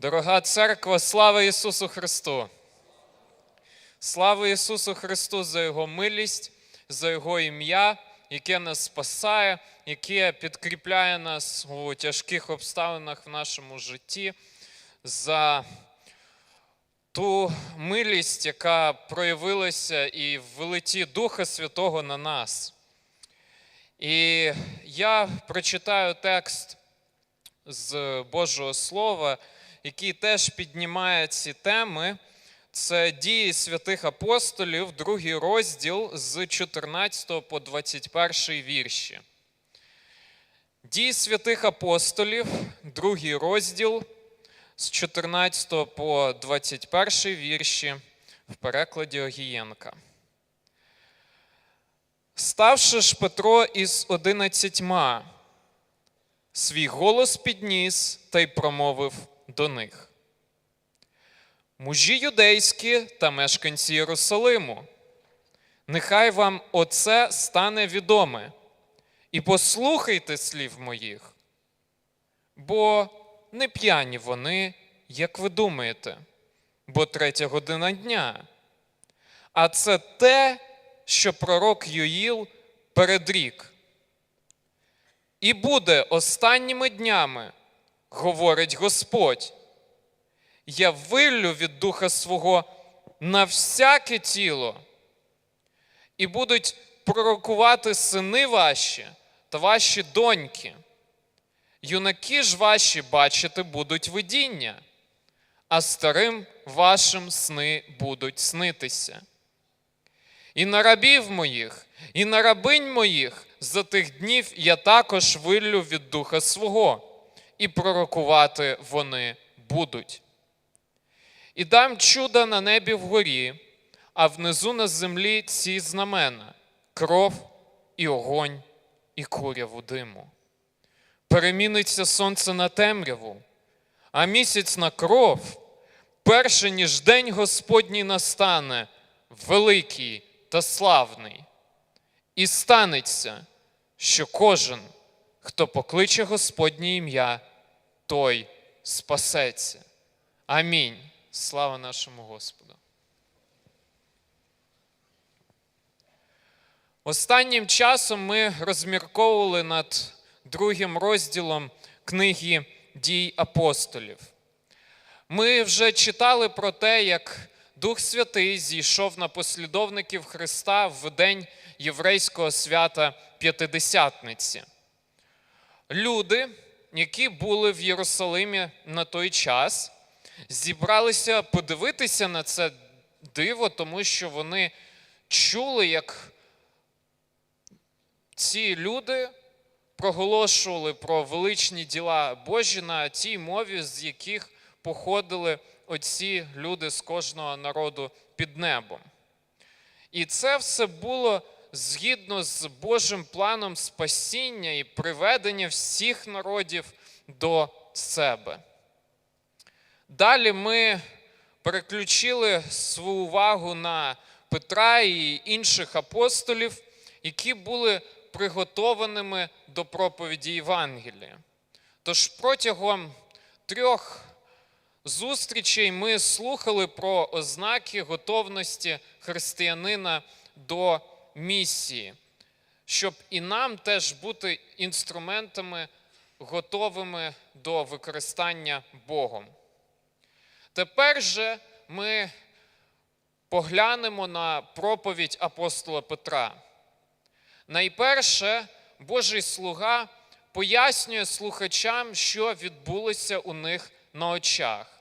Дорога церква, слава Ісусу Христу! Слава Ісусу Христу за Його милість, за Його ім'я, яке нас спасає, яке підкріпляє нас у тяжких обставинах в нашому житті, за ту милість, яка проявилася і в велиті Духа Святого на нас. І я прочитаю текст з Божого Слова, який теж піднімає ці теми. Це дії святих апостолів, другий розділ з 14 по 21 вірші. Дії святих апостолів, другий розділ з 14 по 21 вірші в перекладі Огієнка. Ставши ж Петро із одинадцятьма, свій голос підніс та й промовив до них. Мужі юдейські та мешканці Єрусалиму, нехай вам оце стане відоме, і послухайте слів моїх, бо не п'яні вони, як ви думаєте, бо третя година дня. А це те, що пророк Юїл передрік. І буде останніми днями, говорить Господь. Я виллю від духа свого на всяке тіло, і будуть пророкувати сини ваші та ваші доньки. Юнаки ж ваші бачити будуть видіння, а старим вашим сни будуть снитися. І на рабів моїх, і на рабинь моїх за тих днів я також виллю від духа свого, і пророкувати вони будуть. І дам чуда на небі вгорі, а внизу на землі ці знамена кров і огонь, і куряву диму. Переміниться сонце на темряву, а місяць на кров, перше ніж день Господній настане, великий та славний. І станеться, що кожен, хто покличе Господнє ім'я, той спасеться. Амінь. Слава нашому Господу. Останнім часом ми розмірковували над другим розділом книги дій апостолів. Ми вже читали про те, як Дух Святий зійшов на послідовників Христа в день єврейського свята П'ятидесятниці. Люди, які були в Єрусалимі на той час, зібралися подивитися на це диво, тому що вони чули, як ці люди проголошували про величні діла Божі на тій мові, з яких походили оці люди з кожного народу під небом. І це все було згідно з Божим планом спасіння і приведення всіх народів до себе. Далі ми переключили свою увагу на Петра і інших апостолів, які були приготованими до проповіді Євангелія. Тож протягом трьох зустрічей ми слухали про ознаки готовності християнина до місії, щоб і нам теж бути інструментами, готовими до використання Богом. Тепер же ми поглянемо на проповідь апостола Петра. Найперше, Божий слуга пояснює слухачам, що відбулося у них на очах.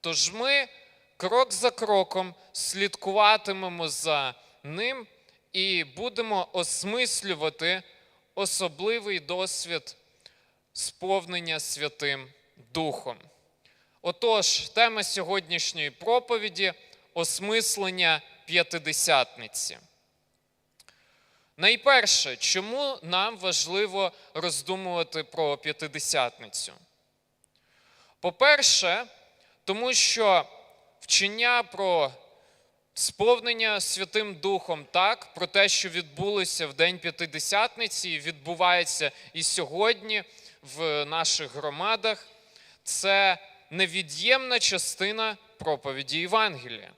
Тож ми крок за кроком слідкуватимемо за ним і будемо осмислювати особливий досвід сповнення Святим Духом. Отож, тема сьогоднішньої проповіді осмислення п'ятидесятниці. Найперше, чому нам важливо роздумувати про п'ятидесятницю? По-перше, тому що вчення про сповнення Святим Духом, так, про те, що відбулося в День П'ятидесятниці, відбувається і сьогодні в наших громадах, це невід'ємна частина проповіді Євангелія.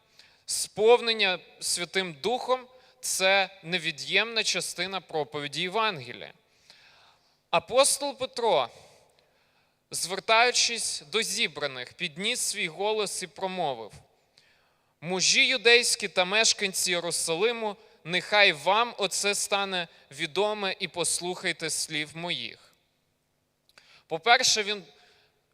Сповнення Святим Духом це невід'ємна частина проповіді Євангелія. Апостол Петро, звертаючись до зібраних, підніс свій голос і промовив: Мужі юдейські та мешканці Єрусалиму, нехай вам оце стане відоме і послухайте слів моїх. По-перше, він,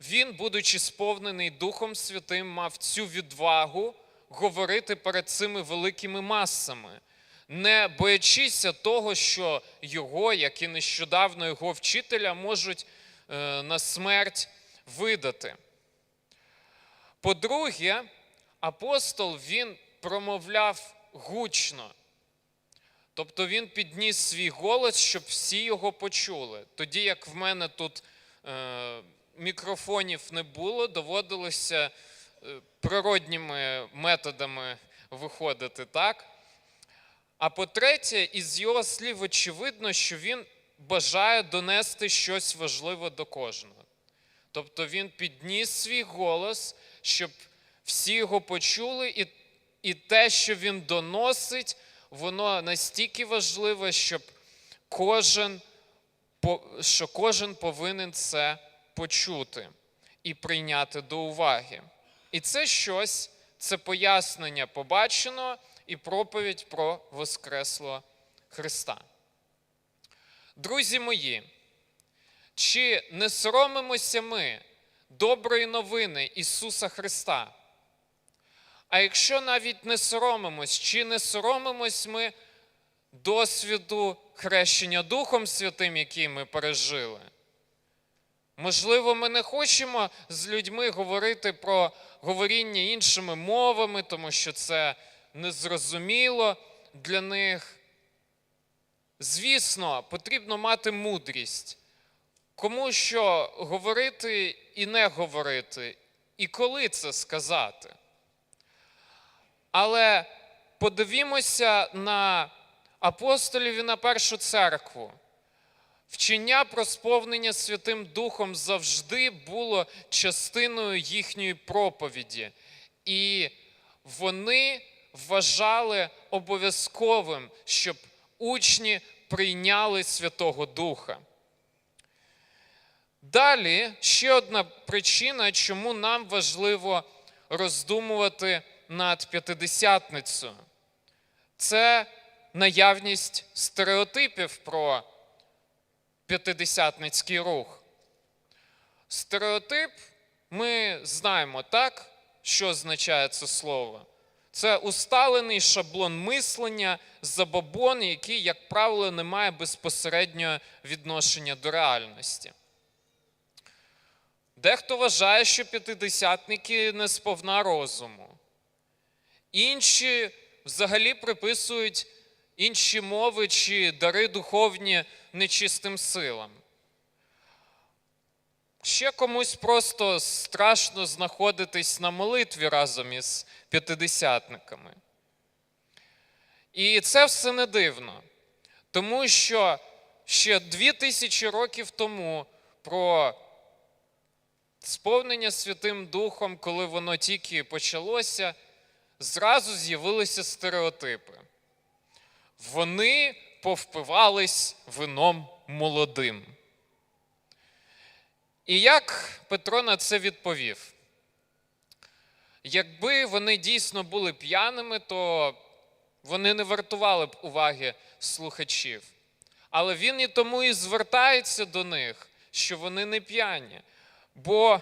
він, будучи сповнений Духом Святим, мав цю відвагу говорити перед цими великими масами, не боячися того, що його, як і нещодавно його вчителя, можуть е, на смерть видати. По-друге, апостол він промовляв гучно. Тобто він підніс свій голос, щоб всі його почули. Тоді, як в мене тут е, мікрофонів не було, доводилося е, природніми методами виходити, так? А по-третє, із його слів очевидно, що він бажає донести щось важливе до кожного. Тобто він підніс свій голос, щоб всі його почули, і, і те, що він доносить, воно настільки важливе, щоб кожен, що кожен повинен це почути і прийняти до уваги. І це щось, це пояснення побаченого і проповідь про Воскреслого Христа. Друзі мої, чи не соромимося ми доброї новини Ісуса Христа? А якщо навіть не соромимось, чи не соромимось ми досвіду хрещення Духом Святим, який ми пережили? Можливо, ми не хочемо з людьми говорити про говоріння іншими мовами, тому що це незрозуміло для них. Звісно, потрібно мати мудрість, кому що говорити і не говорити, і коли це сказати. Але подивімося на апостолів і на першу церкву. Вчення про сповнення Святим Духом завжди було частиною їхньої проповіді, і вони вважали обов'язковим, щоб учні прийняли Святого Духа. Далі ще одна причина, чому нам важливо роздумувати над п'ятидесятницею. Це наявність стереотипів про п'ятидесятницький рух. Стереотип ми знаємо так, що означає це слово. Це усталений шаблон мислення, забобон, який, як правило, не має безпосереднього відношення до реальності. Дехто вважає, що п'ятидесятники не сповна розуму. Інші взагалі приписують інші мови чи дари духовні нечистим силам. Ще комусь просто страшно знаходитись на молитві разом із п'ятидесятниками. І це все не дивно, тому що ще дві тисячі років тому про сповнення Святим Духом, коли воно тільки почалося, зразу з'явилися стереотипи. Вони повпивались вином молодим. І як Петро на це відповів? Якби вони дійсно були п'яними, то вони не вартували б уваги слухачів. Але він і тому і звертається до них, що вони не п'яні. Бо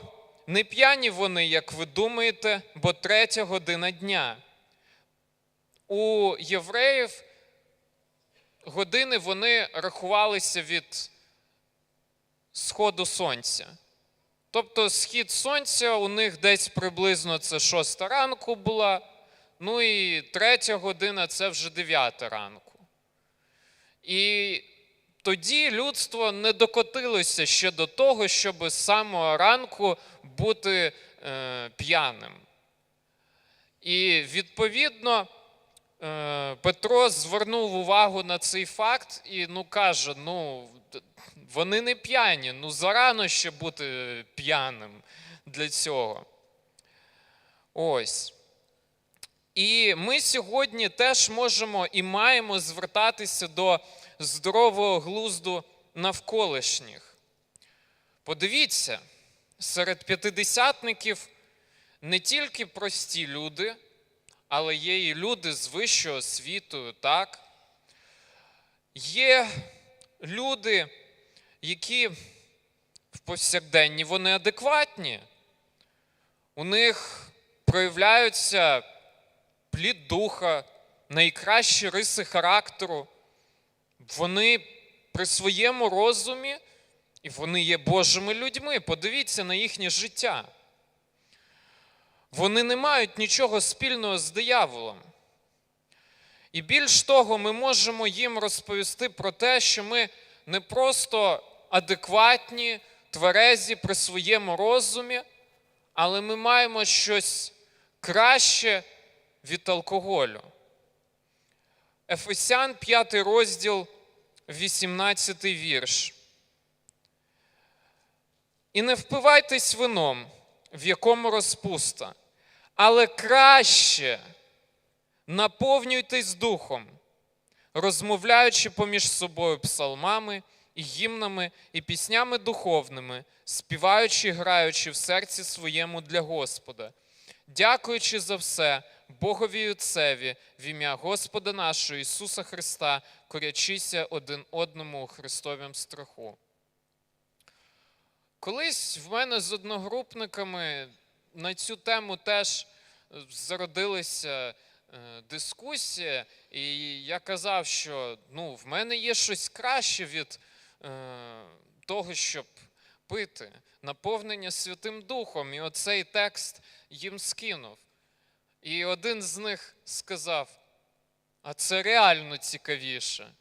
не п'яні вони, як ви думаєте, бо третя година дня. У євреїв години вони рахувалися від сходу сонця. Тобто схід сонця у них десь приблизно це шоста ранку була, ну і третя година це вже дев'ята ранку. І тоді людство не докотилося ще до того, щоб з самого ранку бути е, п'яним. І відповідно е, Петро звернув увагу на цей факт і ну, каже: ну, вони не п'яні. Ну зарано ще бути п'яним для цього. Ось. І ми сьогодні теж можемо і маємо звертатися до здорового глузду навколишніх. Подивіться, серед п'ятидесятників не тільки прості люди, але є і люди з вищою освітою, так? Є люди, які в повсякденні вони адекватні. У них проявляються плід духа, найкращі риси характеру. Вони при своєму розумі і вони є Божими людьми. Подивіться на їхнє життя. Вони не мають нічого спільного з дияволом. І більш того, ми можемо їм розповісти про те, що ми не просто адекватні, тверезі при своєму розумі, але ми маємо щось краще від алкоголю. Ефесян 5 розділ, 18 вірш. І не впивайтесь вином, в якому розпуста, але краще наповнюйтесь духом, розмовляючи поміж собою псалмами і гімнами і піснями духовними, співаючи, граючи в серці своєму для Господа, дякуючи за все Богові Отцеві в ім'я Господа нашого Ісуса Христа, корячися один одному у Христовім страху. Колись в мене з одногрупниками на цю тему теж е, зародилася е, дискусія, і я казав, що ну, в мене є щось краще від е, того, щоб пити, наповнення Святим Духом. І оцей текст їм скинув. І один з них сказав: а це реально цікавіше.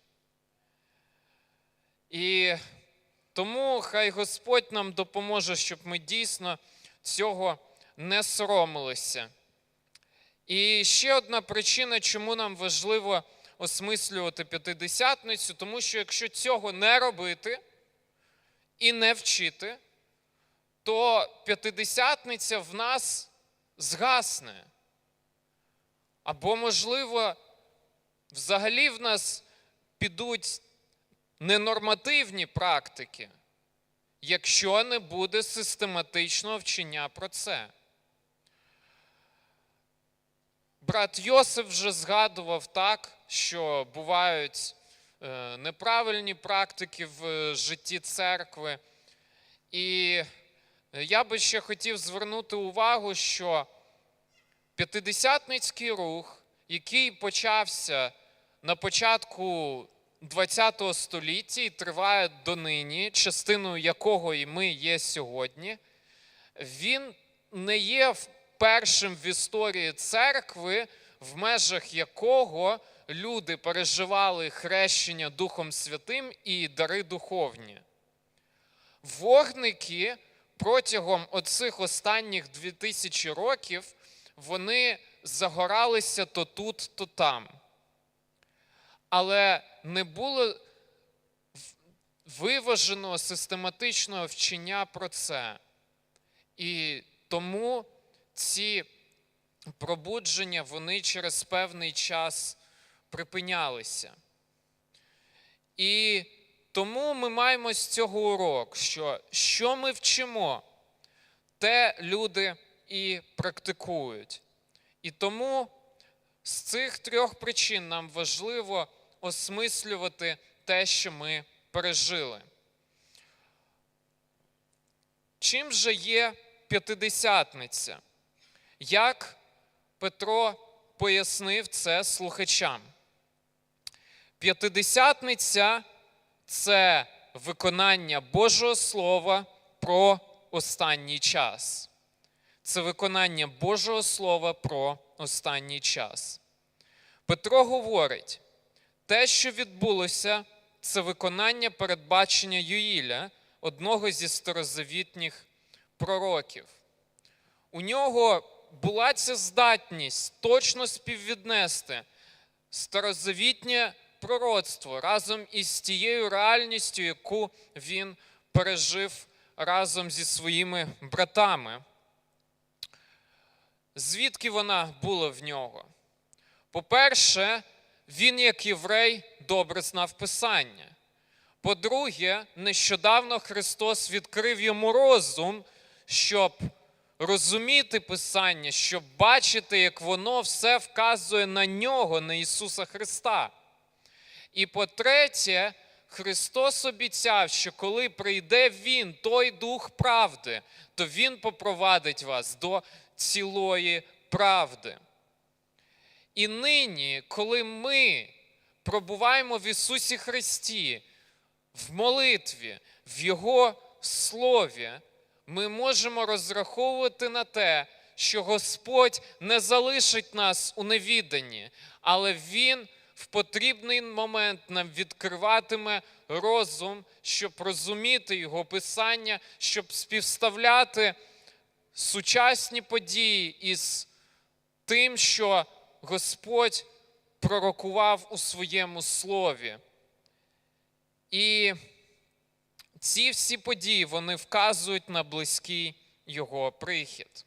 І тому хай Господь нам допоможе, щоб ми дійсно цього не соромилися. І ще одна причина, чому нам важливо осмислювати п'ятидесятницю, тому що якщо цього не робити і не вчити, то п'ятидесятниця в нас згасне. Або, можливо, взагалі в нас підуть ненормативні практики, якщо не буде систематичного вчення про це. Брат Йосиф вже згадував так, що бувають е, неправильні практики в е, житті церкви. І я би ще хотів звернути увагу, що п'ятидесятницький рух, який почався на початку ХХ століття і триває донині, частиною якого і ми є сьогодні, він не є першим в історії церкви, в межах якого люди переживали хрещення Духом Святим і дари духовні. Вогники протягом оцих останніх 2000 років вони загоралися то тут, то там. Але не було виваженого систематичного вчення про це. І тому ці пробудження вони через певний час припинялися. І тому ми маємо з цього урок, що що ми вчимо, те люди і практикують. І тому з цих трьох причин нам важливо осмислювати те, що ми пережили. Чим же є п'ятидесятниця? Як Петро пояснив це слухачам? П'ятидесятниця це виконання Божого Слова про останній час. Це виконання Божого Слова про останній час. Петро говорить, те, що відбулося, це виконання передбачення Юїля, одного зі старозавітніх пророків. У нього була ця здатність точно співвіднести старозавітнє пророцтво разом із тією реальністю, яку він пережив разом зі своїми братами. Звідки вона була в нього? По-перше, він, як єврей, добре знав Писання. По-друге, нещодавно Христос відкрив йому розум, щоб розуміти Писання, щоб бачити, як воно все вказує на нього, на Ісуса Христа. І по-третє, Христос обіцяв, що коли прийде Він, той Дух правди, то Він попровадить вас до цілої правди. І нині, коли ми пробуваємо в Ісусі Христі, в молитві, в Його Слові, ми можемо розраховувати на те, що Господь не залишить нас у невіданні, але Він в потрібний момент нам відкриватиме розум, щоб розуміти Його Писання, щоб співставляти сучасні події із тим, що Господь пророкував у своєму слові. І ці всі події вони вказують на близький його прихід.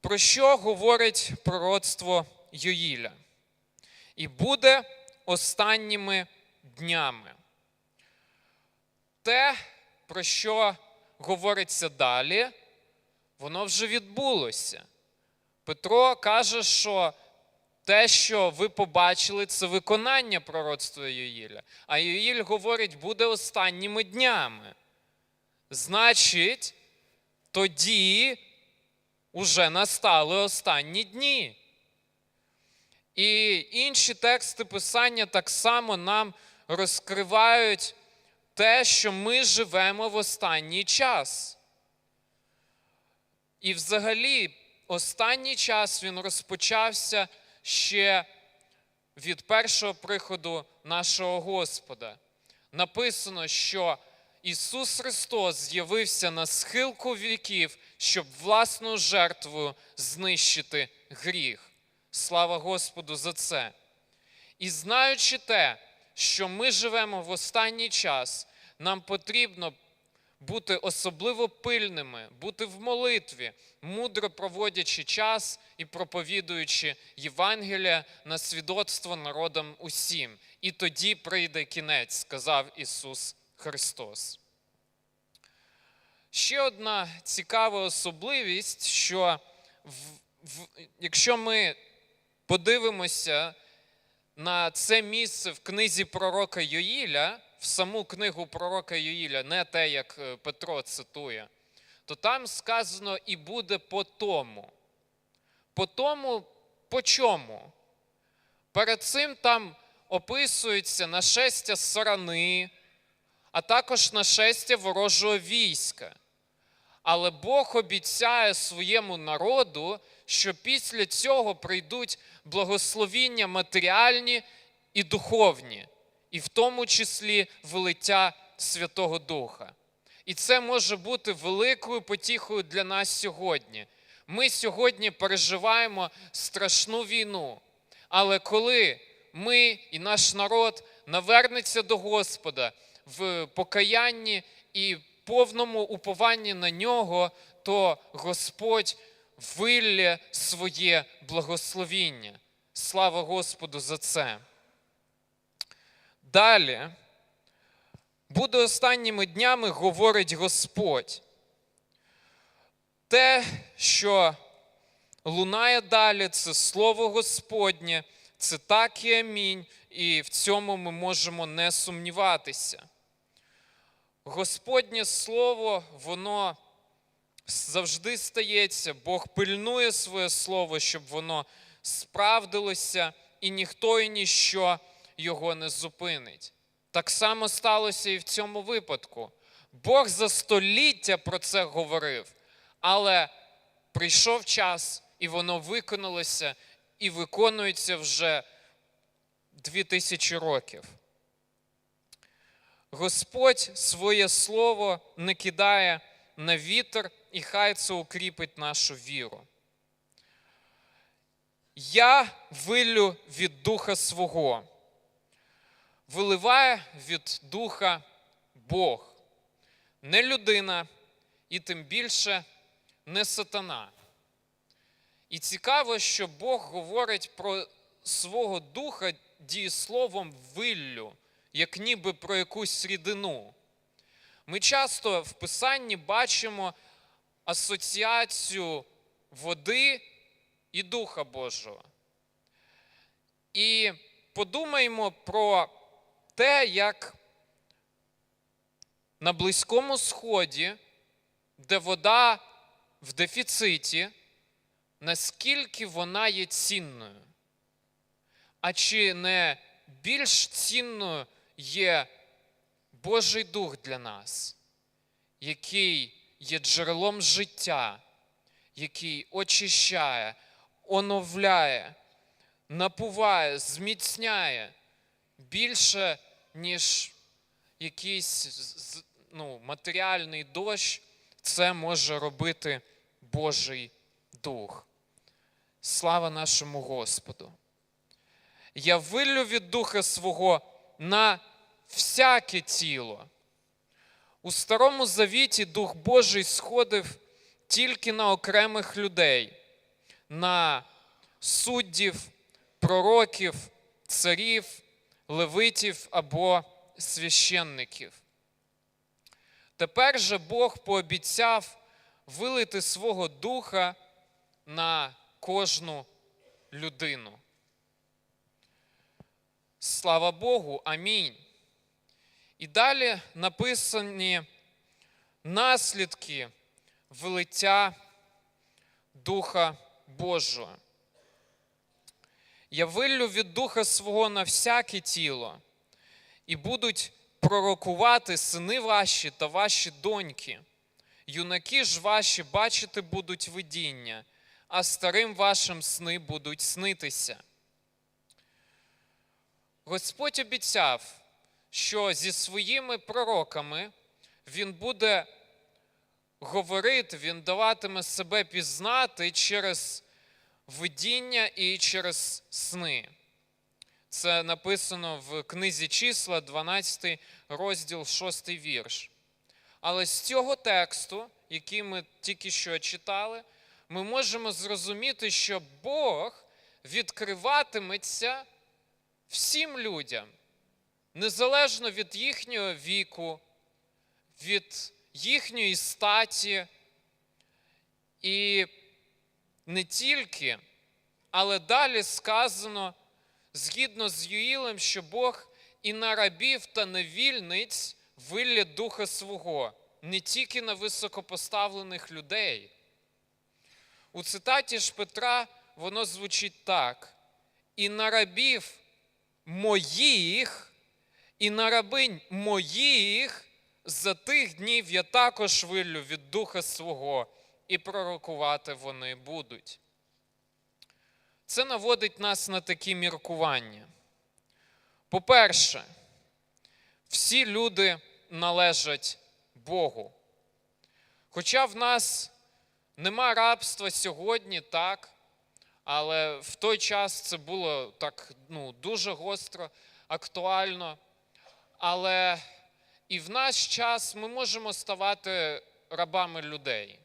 Про що говорить пророцтво Йоїля? І буде останніми днями. Те, про що говориться далі, воно вже відбулося. Петро каже, що те, що ви побачили, це виконання пророцтва Йоїля. А Йоїль говорить, буде останніми днями. Значить, тоді уже настали останні дні. І інші тексти Писання так само нам розкривають те, що ми живемо в останній час. І взагалі, останній час він розпочався ще від першого приходу нашого Господа. Написано, що Ісус Христос з'явився на схилку віків, щоб власною жертвою знищити гріх. Слава Господу за це. І знаючи те, що ми живемо в останній час, нам потрібно бути особливо пильними, бути в молитві, мудро проводячи час і проповідуючи Євангелія на свідоцтво народам усім. І тоді прийде кінець, сказав Ісус Христос. Ще одна цікава особливість, що в, в, якщо ми подивимося на це місце в книзі пророка Йоїля, в саму книгу пророка Йоїля, не те, як е, Петро цитує, то там сказано і буде по тому. По тому, по чому? Перед цим там описується нашестя сарани, а також нашестя ворожого війська. Але Бог обіцяє своєму народу, що після цього прийдуть благословіння матеріальні і духовні, і в тому числі велиття Святого Духа. І це може бути великою потіхою для нас сьогодні. Ми сьогодні переживаємо страшну війну, але коли ми і наш народ навернеться до Господа в покаянні і повному упованні на нього, то Господь виллє своє благословіння. Слава Господу за це. Далі, буде останніми днями, говорить Господь. Те, що лунає далі, це Слово Господнє, це так і амінь, і в цьому ми можемо не сумніватися. Господнє Слово, воно завжди стається, Бог пильнує своє слово, щоб воно справдилося, і ніхто і ніщо його не зупинить. Так само сталося і в цьому випадку. Бог за століття про це говорив, але прийшов час, і воно виконалося і виконується вже дві тисячі років. Господь своє слово не кидає на вітер, і хай це укріпить нашу віру. Я вилю від духа свого. виливає від духа Бог, не людина і тим більше не сатана. І цікаво, що Бог говорить про свого духа дієсловом виллю, як ніби про якусь рідину. Ми часто в Писанні бачимо асоціацію води і Духа Божого. І подумаймо про те, як на Близькому Сході, де вода в дефіциті, наскільки вона є цінною. А чи не більш цінною є Божий Дух для нас, який є джерелом життя, який очищає, оновляє, напуває, зміцняє більше, ніж якийсь ну, матеріальний дощ, це може робити Божий Дух. Слава нашому Господу! Я виллю від Духа свого на всяке тіло. У Старому Завіті Дух Божий сходив тільки на окремих людей, на суддів, пророків, царів, левитів або священників. Тепер же Бог пообіцяв вилити свого духа на кожну людину. Слава Богу, амінь. І далі написані наслідки вилиття Духа Божого. Я виллю від Духа свого на всяке тіло, і будуть пророкувати сини ваші та ваші доньки. Юнаки ж ваші бачити будуть видіння, а старим вашим сни будуть снитися. Господь обіцяв, що зі своїми пророками Він буде говорити, Він даватиме себе пізнати через видіння і через сни. Це написано в книзі числа, 12 розділ, 6 вірш. Але з цього тексту, який ми тільки що читали, ми можемо зрозуміти, що Бог відкриватиметься всім людям, незалежно від їхнього віку, від їхньої статі. І не тільки, але далі сказано, згідно з Юїлем, що Бог і на рабів та на вільниць вилє Духа свого, не тільки на високопоставлених людей. У цитаті ж Петра воно звучить так: і на рабів моїх, і на рабинь моїх за тих днів я також виллю від духа свого, і пророкувати вони будуть. Це наводить нас на такі міркування. По-перше, всі люди належать Богу. Хоча в нас нема рабства сьогодні, так, але в той час це було так ну, дуже гостро, актуально. Але і в наш час ми можемо ставати рабами людей,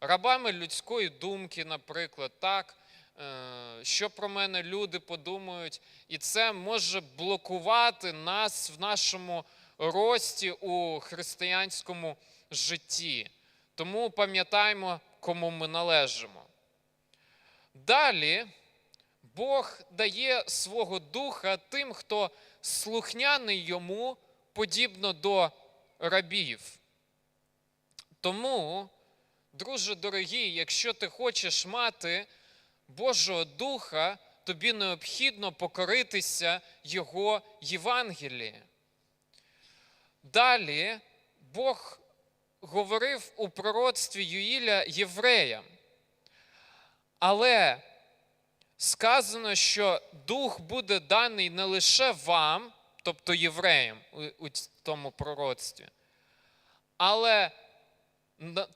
рабами людської думки, наприклад, так, е, що про мене люди подумають, і це може блокувати нас в нашому рості у християнському житті. Тому пам'ятаємо, кому ми належимо. Далі Бог дає свого духа тим, хто слухняний йому, подібно до рабів. Тому, друже дорогий, якщо ти хочеш мати Божого Духа, тобі необхідно покоритися Його Євангелії. Далі Бог говорив у пророцтві Юїля євреям. Але сказано, що дух буде даний не лише вам, тобто євреям у, тому пророцтві, але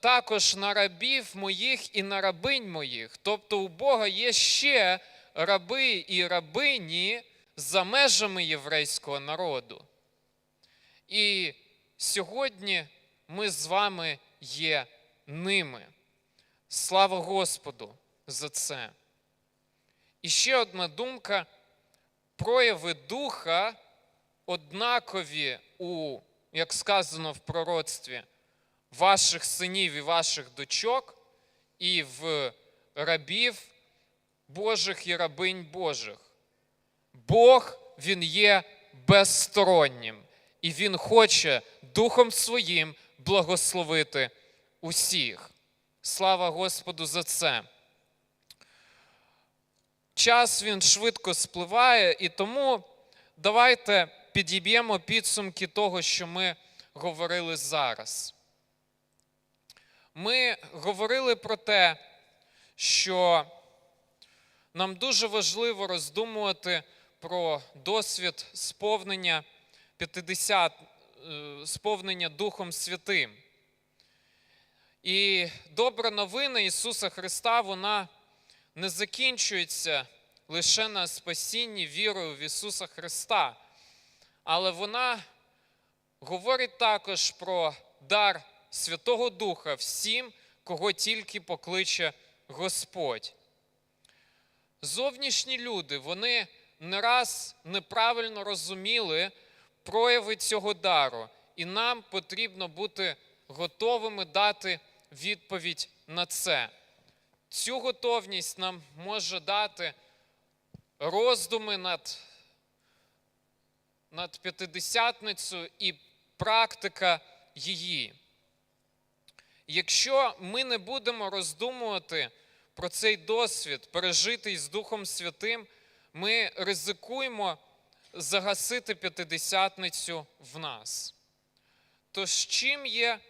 також на рабів моїх і на рабинь моїх. Тобто у Бога є ще раби і рабині за межами єврейського народу. І сьогодні ми з вами є ними. Слава Господу за це. І ще одна думка: прояви духа однакові у, як сказано в пророцтві, ваших синів і ваших дочок, і в рабів Божих і рабинь Божих. Бог Він є безстороннім, і Він хоче Духом Своїм благословити усіх. Слава Господу за це. Час він швидко спливає, і тому давайте підіб'ємо підсумки того, що ми говорили зараз. Ми говорили про те, що нам дуже важливо роздумувати про досвід сповнення 50, е, сповнення Духом Святим. І добра новина Ісуса Христа, вона не закінчується лише на спасінні вірою в Ісуса Христа, але вона говорить також про дар Святого Духа всім, кого тільки покличе Господь. Зовнішні люди, вони не раз неправильно розуміли прояви цього дару, і нам потрібно бути готовими дати відповідь на це. Цю готовність нам може дати роздуми над, над п'ятидесятницею і практика її. Якщо ми не будемо роздумувати про цей досвід, пережитий з Духом Святим, ми ризикуємо загасити п'ятидесятницю в нас. Тож чим є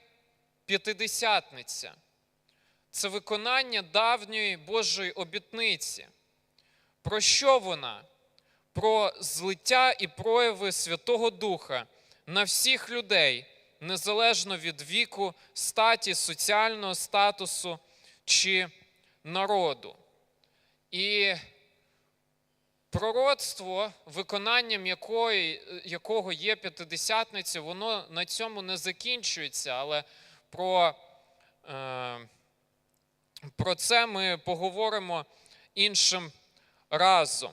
п'ятидесятниця? Це виконання давньої Божої обітниці. Про що вона? Про злиття і прояви Святого Духа на всіх людей, незалежно від віку, статі, соціального статусу чи народу. І пророцтво, виконанням якої, якого є п'ятидесятниця, воно на цьому не закінчується, але про, е, про це ми поговоримо іншим разом.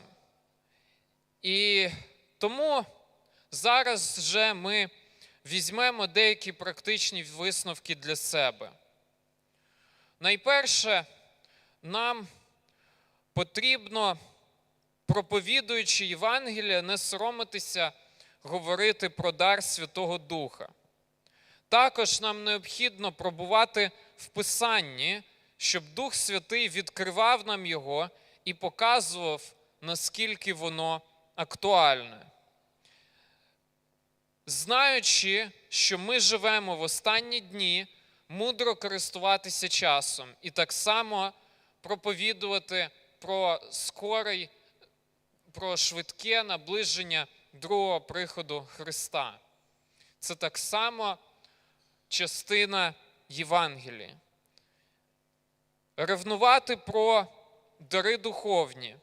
І тому зараз вже ми візьмемо деякі практичні висновки для себе. Найперше, нам потрібно, проповідуючи Євангелія, не соромитися говорити про дар Святого Духа. Також нам необхідно пробувати в Писанні, щоб Дух Святий відкривав нам його і показував, наскільки воно актуальне. Знаючи, що ми живемо в останні дні, мудро користуватися часом і так само проповідувати про скорий, про швидке наближення другого приходу Христа. Це так само частина Євангелії. Ревнувати про дари духовні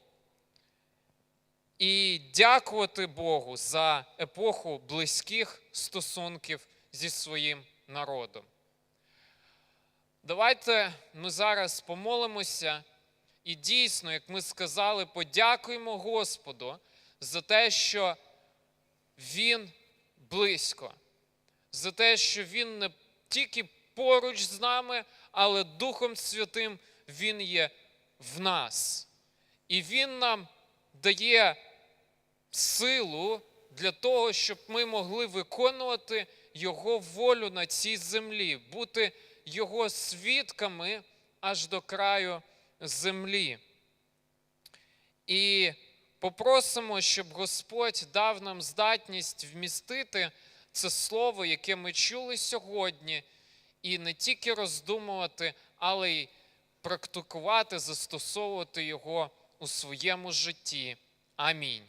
і дякувати Богу за епоху близьких стосунків зі своїм народом. Давайте ми зараз помолимося і дійсно, як ми сказали, подякуємо Господу за те, що Він близько, за те, що Він не тільки поруч з нами, але Духом Святим Він є в нас. І Він нам дає силу для того, щоб ми могли виконувати Його волю на цій землі, бути Його свідками аж до краю землі. І попросимо, щоб Господь дав нам здатність вмістити це слово, яке ми чули сьогодні, і не тільки роздумувати, але й практикувати, застосовувати його у своєму житті. Амінь.